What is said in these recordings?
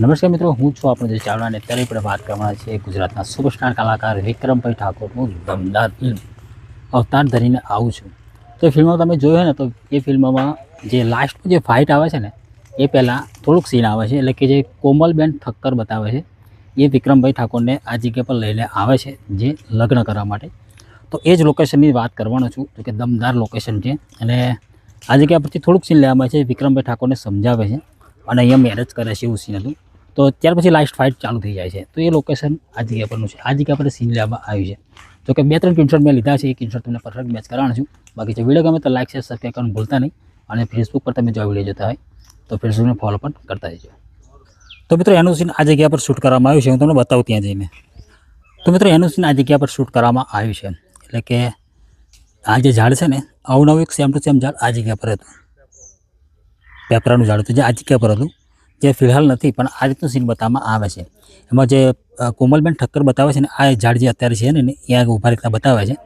નમસ્કાર મિત્રો, હું છું આપણો જે ચાવડા અને અત્યારે આપણે વાત કરવાના છે ગુજરાતના સુપરસ્ટાર કલાકાર વિક્રમભાઈ ઠાકોરનું દમદાર ફિલ્મ અવતાર ધરીને આવું છું. તો ફિલ્મમાં તમે જોયું ને, તો એ ફિલ્મમાં જે લાસ્ટમાં જે ફાઇટ આવે છે ને, એ પહેલાં થોડુંક સીન આવે છે. એટલે કે જે કોમલબેન ઠક્કર બતાવે છે, એ વિક્રમભાઈ ઠાકોરને આ જગ્યા પર લઈને આવે છે, જે લગ્ન કરવા માટે. તો એ જ લોકેશનની વાત કરવાનો છું, તો કે દમદાર લોકેશન છે. અને આ જગ્યા પરથી થોડુંક સીન લેવામાં આવે છે, વિક્રમભાઈ ઠાકોરને સમજાવે છે અને અહીંયા મેરેજ કરે છે એવું સીન હતું. તો ત્યાર પછી લાસ્ટ ફાઇટ ચાલુ થઈ જાય છે. તો એ લોકેશન આ જગ્યા પરનું છે. આ જગ્યા પર સીન લેવામાં આવ્યું છે. તો કે બે ત્રણ કિન્શોટ મેં લીધા છે. એ કિન્શોટ તમને પરફેક્ટ મેચ કરવાનું છું. બાકી જો વીડિયો ગમે તો લાઇક શેર સબસ્ક્રાઈબ કરવાનું ભૂલતા નહીં. અને ફેસબુક પર તમે જો વીડિયો જોતા હોય તો ફેસબુકને ફોલો પણ કરતા જજો. તો મિત્રો એનું સીન આ જગ્યા પર શૂટ કરવામાં આવ્યું છે. હું તમને બતાવું ત્યાં જઈને. તો મિત્રો એનું સીન આ જગ્યા પર શૂટ કરવામાં આવ્યું છે. એટલે કે આ જે ઝાડ છે ને, અવનવું એક સેમ ટુ સેમ ઝાડ આ જગ્યા પર હતું. પેપરાનું ઝાડ હતું જે આ જગ્યા પર હતું. જે ફિલહાલ નથી, પણ આ રીતનું સીન બતાવવામાં આવે છે. એમાં જે કોમલબેન ઠક્કર બતાવે છે ને, આ ઝાડ જે અત્યારે છે ને ત્યાં ઊભા રીતના બતાવે છે.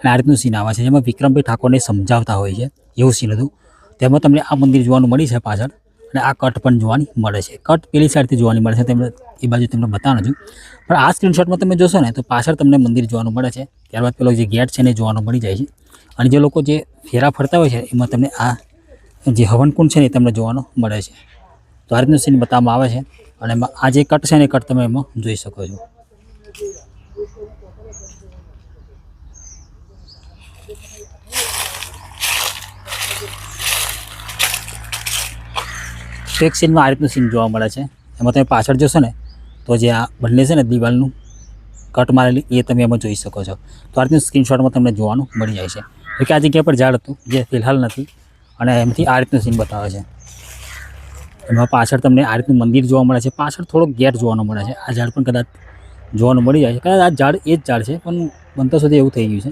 અને આ રીતનું સીન આવે છે, જેમાં વિક્રમભાઈ ઠાકોરને સમજાવતા હોય છે, એવું સીન હતું. તેમાં તમને આ મંદિર જોવાનું મળી છે પાછળ, અને આ કટ પણ જોવાની મળે છે. કટ પેલી સાઈડથી જોવાની મળે છે, તેમને એ બાજુ તમને બતાવવાનું છું. પણ આ સ્ક્રીનશોટમાં તમે જોશો ને, તો પાછળ તમને મંદિર જોવાનું મળે છે. ત્યારબાદ પેલો જે ગેટ છે ને જોવાનું મળી જાય છે. અને જે લોકો જે ફેરા ફરતા હોય છે, એમાં તમને આ જે હવનકુંડ છે ને, એ તમને જોવાનું મળે છે. તો આ સીન બતાવવામાં આવે છે. અને આ જે કટ છે ને કટ તમે એમાં જોઈ શકો છો. એક સીનમાં આ રીતનું સીન જોવા મળે છે. એમાં તમે પાછળ જોશો ને, તો જે આ બંને છે ને દિવાલનું કટ મારેલી, એ તમે એમાં જોઈ શકો છો. તો આ રીતનું સ્ક્રીનશોટમાં તમને જોવાનું મળી જાય છે. કે આ જગ્યા પર ઝાડ હતું, જે ફિલહાલ નથી. અને એમથી આ રીતનું સીન બતાવે છે. એમાં પાછળ તમને આ રીતનું મંદિર જોવા મળે છે. પાછળ થોડોક ગેટ જોવાનો મળે છે. આ ઝાડ પણ કદાચ જોવાનું મળી જાય છે. કદાચ આ ઝાડ એ જ ઝાડ છે, પણ બનતા સુધી એવું થઈ ગયું છે.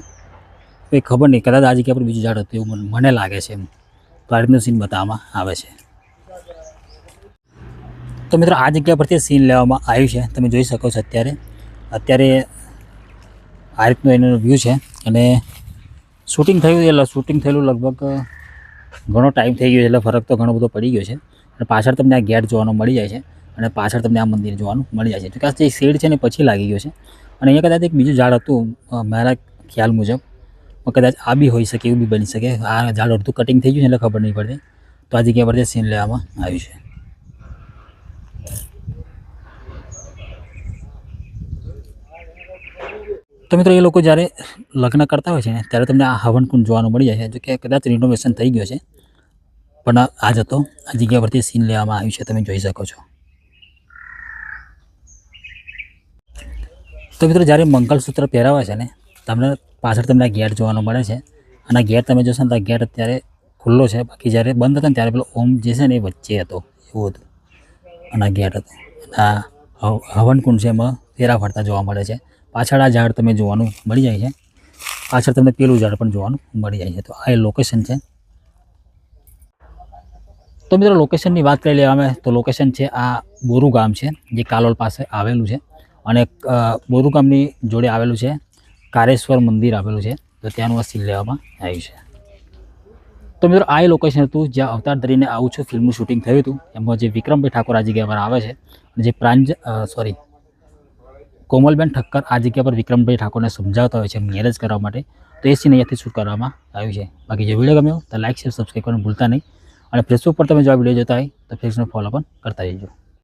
કંઈ ખબર નહીં. કદાચ આ જગ્યા પર બીજું ઝાડ હતું એવું મને- લાગે છે એમ. તો આ રીતનું સીન બતાવવામાં આવે છે. તો મિત્રો, આ જગ્યા પરથી સીન લેવામાં આવ્યું છે. તમે જોઈ શકો છો અત્યારે. અત્યારે આ રીતનો એનો વ્યૂ છે. અને શૂટિંગ થયું એટલે શૂટિંગ થયેલું લગભગ ઘણો ટાઈમ થઈ ગયો એટલે ફરક તો ઘણો બધો પડી ગયો છે. અને પાછળ તમને આ ગેટ જોવાનું મળી જાય છે અને પાછળ તમને આ મંદિર જોવાનું મળી જાય છે. તો કે જે શેડ છે ને પછી લાગી ગયો છે. અને અહીંયા કદાચ એક બીજું ઝાડ હતું મારા ખ્યાલ મુજબ. કદાચ આ બી હોઈ શકે, એવું બી બની શકે. આ ઝાડ અડધું કટિંગ થઈ ગયું છે એટલે ખબર નહીં પડતી. તો આ જગ્યા પરથી સીન લેવામાં આવ્યું છે. તો મિત્રો, એ લોકો જ્યારે લગ્ન કરતા હોય છે ને, ત્યારે તમને આ હવનકુંડ જોવાનું મળી જાય છે. જો કે કદાચ રિનોવેશન થઈ ગયો છે. પણ આ જ હતો. આ જગ્યા પરથી સીન લેવામાં આવ્યું છે, તમે જોઈ શકો છો. તો મિત્રો, જ્યારે મંગલસૂત્ર પહેરાવે છે ને, તમને પાછળ તમને આ ગેટ જોવાનો મળે છે. અને આ ગેટ તમે જોશો ને, તો આ ગેટ અત્યારે ખુલ્લો છે. બાકી જ્યારે બંધ હતો ને, ત્યારે પેલો ઓમ જે છે ને, એ વચ્ચે હતો. એવું હતું. અને આ ગેટ હતો. આ હવ- હવનકુંડ છે એમાં ફેરા ફરતા જોવા મળે છે. પાછળ આ ઝાડ તમે જોવાનું મળી જાય છે. પાછળ તમને પેલું ઝાડ પણ જોવાનું મળી જાય છે. તો આ એ લોકેશન છે. તો મિત્રો લોકેશનની વાત કરી લઈએ અમે તો લોકેશન છે આ બોરુ ગામ છે, જે કાલોલ પાસે આવેલું છે. અને બોરુ ગામની જોડે આવેલું છે, કારેશ્વર મંદિર આવેલું છે, તો ત્યાંનું આ લેવામાં આવ્યું છે. તો મિત્રો આ લોકેશન હતું જ્યાં અવતાર ધરીને આવું છું ફિલ્મનું શૂટિંગ થયું હતું. એમાં જે વિક્રમભાઈ ઠાકોર આ જગ્યા પર આવે છે, અને જે પ્રાંજ સોરી કોમલબેન ઠક્કર આ જગ્યા પર વિક્રમભાઈ ઠાકોરને સમજાવતા હોય છે મેરેજ કરવા માટે. તો એ સીન અહીંયાથી શૂટ કરવામાં આવ્યું છે. બાકી જે વીડિયો ગમ્યો તો લાઇક શેર સબસ્ક્રાઈબ કરવાનું ભૂલતા નહીં. અને ફેસબુક પર તમે જોબ લઈ જોતા હોય તો ફેસબુક ફોલો પણ કરતા રહેજો